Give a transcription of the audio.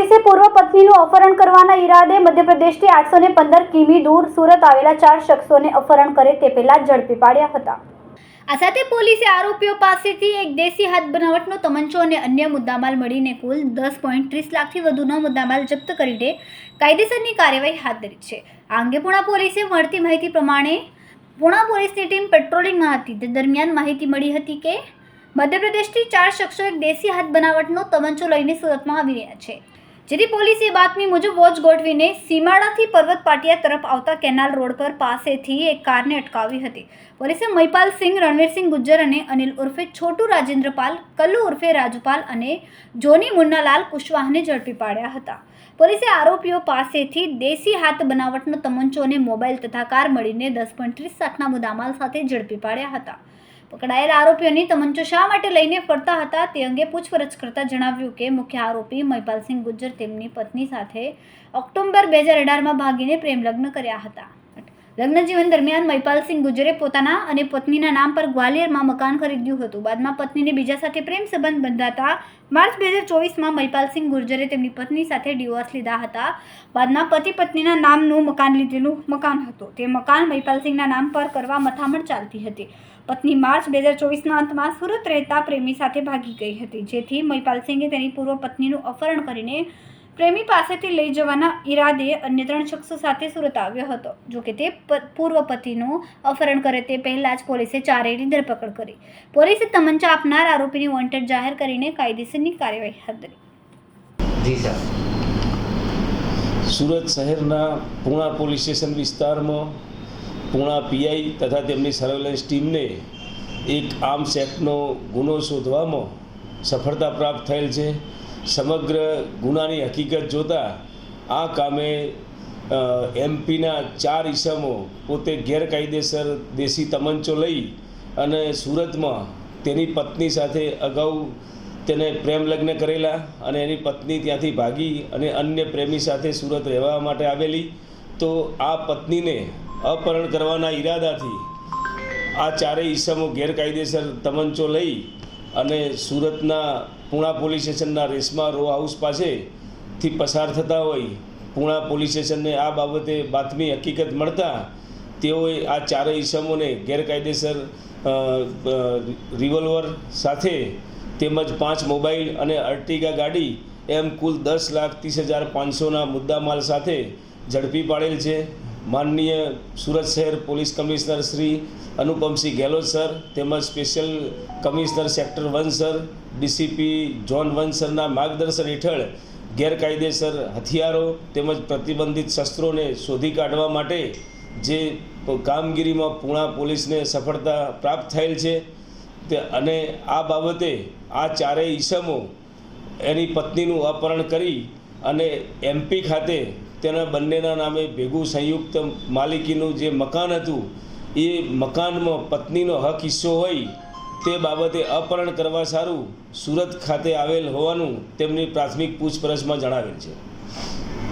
પોલીસે પૂર્વ પત્નીનું અપહરણ કરવાના ઈરાદે મધ્યપ્રદેશથી આઠસો ને પંદર કિમી દૂર સુરત આવેલા ચાર શખ્સોને અપહરણ કરે તે પહેલા ઝડપી પાડ્યા હતા. આ સાથે પોલીસે આરોપીઓ પાસેથી એક દેશી હાથ બનાવટનો તમંચો અને અન્ય મુદ્દામાલ મળીને કુલ દસ પોઈન્ટ ત્રીસ લાખથી વધુનો મુદ્દામાલ જપ્ત કરીને કાયદેસરની કાર્યવાહી હાથ ધરી છે. આ અંગે પૂણા પોલીસે મળતી માહિતી પ્રમાણે પુણા પોલીસની ટીમ પેટ્રોલિંગમાં હતી. તે દરમિયાન માહિતી મળી હતી કે મધ્યપ્રદેશથી ચાર શખ્સો એક દેશી હાથ બનાવટનો તમંચો લઈને સુરતમાં આવી રહ્યા છે. જેથી પોલીસે બાતમી મુજબ વોચ ગોઠવીને સીમાડાથી પર્વત પાટિયા તરફ આવતા કેનાલ રોડ પર પાસેથી એક કારને અટકાવી હતી. પોલીસે મહિપાલ સિંહ રણવીરસિંહ ગુજ્જર અને અનિલ ઉર્ફે છોટુ રાજેન્દ્રપાલ, કલ્લુ ઉર્ફે રાજપાલ અને જોની મુન્નાલાલ કુશવાહને ઝડપી પાડ્યા હતા. પોલીસે આરોપીઓ પાસેથી દેશી હાથ બનાવટનો તમંચો અને મોબાઈલ તથા કાર મળીને દસ પોઈન્ટ ત્રીસ લાખના મુદ્દામાલ સાથે ઝડપી પાડ્યા હતા. પકડાયેલા આરોપીઓની તમંચો શા માટે લઈને ફરતા હતા તે અંગે પૂછપરછ કરતા જણાવ્યું કે મુખ્ય આરોપી મહિપાલસિંહ ગુજ્જર તેમની પત્ની સાથે ઓક્ટોબર બે હજાર અઢારમાં ભાગીને પ્રેમ લગ્ન કર્યા હતા. લગ્ન જીવન દરમિયાન મહિપાલસિંહ ગુજરે પોતાના અને પત્નીના નામ પર ગ્વાલિયરમાં મકાન ખરીદ્યું હતું. બાદમાં પત્નીને બીજા સાથે પ્રેમ સંબંધ બંધાતા માર્ચ બે હજાર ચોવીસમાં મહિપાલસિંહ ગુર્જરે તેમની પત્ની સાથે ડિવોર્સ લીધા હતા. બાદમાં પતિ પત્નીના નામનું મકાન લીધેલું મકાન હતું. તે મકાન મહિપાલસિંહના નામ પર કરવા મથામણ ચાલતી હતી. પત્ની માર્ચ બે હજાર ચોવીસના અંતમાં સુરત રહેતા પ્રેમી સાથે ભાગી ગઈ હતી. જેથી મહિપાલસિંહે તેની પૂર્વ પત્નીનું અપહરણ કરીને પ્રેમી પાસેથી લઈ જવાના ઈરાદે અન્ય ત્રણ શખ્સો સાથે સુરત આવ્યો હતો. જોકે તે પૂર્વ પતિનું અપહરણ કરે તે પહેલાં જ પોલીસે ચારેયની ધરપકડ કરી. પોલીસે તમંચા આપનાર આરોપીની વોન્ટેડ જાહેર કરીને કાયદેસરની કાર્યવાહી હાથ ધરી. જી સર. સુરત શહેરના પૂણા પોલીસ સ્ટેશન વિસ્તારમાં પૂણા પીઆઈ તથા તેમની સર્વેલન્સ ટીમને એક આર્મ્સ એક્ટનો ગુનો શોધવામાં સફળતા પ્રાપ્ત થયેલ છે. સમગ્ર ગુનાની હકીકત જોતાં આ કામે એમપીના ચાર ઈસમો પોતે ગેરકાયદેસર દેશી તમંચો લઈ અને સુરતમાં તેની પત્ની સાથે અગાઉ તેને પ્રેમ લગ્ન કરેલા અને એની પત્ની ત્યાંથી ભાગી અને અન્ય પ્રેમી સાથે સુરત રહેવા માટે આવેલી. તો આ પત્નીને અપહરણ કરવાના ઈરાદાથી આ ચારેય ઈસમો ગેરકાયદેસર તમંચો લઈ અને સુરતના પૂણા પોલીસ સ્ટેશનના રેસમાં રો હાઉસ પાસેથી પસાર થતા હોય, પૂણા પોલીસ સ્ટેશનને આ બાબતે બાતમી હકીકત મળતા તેઓએ આ ચારેય ઈસમોને ગેરકાયદેસર રિવોલ્વર સાથે તેમજ પાંચ મોબાઈલ અને અર્ટિગા ગાડી એમ કુલ દસ લાખ ત્રીસ હજાર પાંચસોના મુદ્દામાલ સાથે ઝડપી પાડેલ છે. માનનીય સુરત શહેર police commissioner Shri Anupamsinh Gehlot sir તેમજ special commissioner sector one sir, DCP zone one સરના માર્ગદર્શન હેઠળ ગેરકાયદેસર હથિયારો તેમજ પ્રતિબંધિત શસ્ત્રોને શોધી કાઢવા માટે જે કામગીરીમાં પૂણા પોલીસને સફળતા પ્રાપ્ત થયેલ છે અને આ બાબતે આ ચારેય ઈસમો એની પત્નીનું અપહરણ કરી અને એમપી ખાતે તેના બંનેના નામે ભેગું સંયુક્ત માલિકીનું જે મકાન હતું, એ મકાનમાં પત્નીનો હક હિસ્સો હોય, તે બાબતે અપહરણ કરવા સારું સુરત ખાતે આવેલ હોવાનું તેમની પ્રાથમિક પૂછપરછમાં જણાવેલ છે.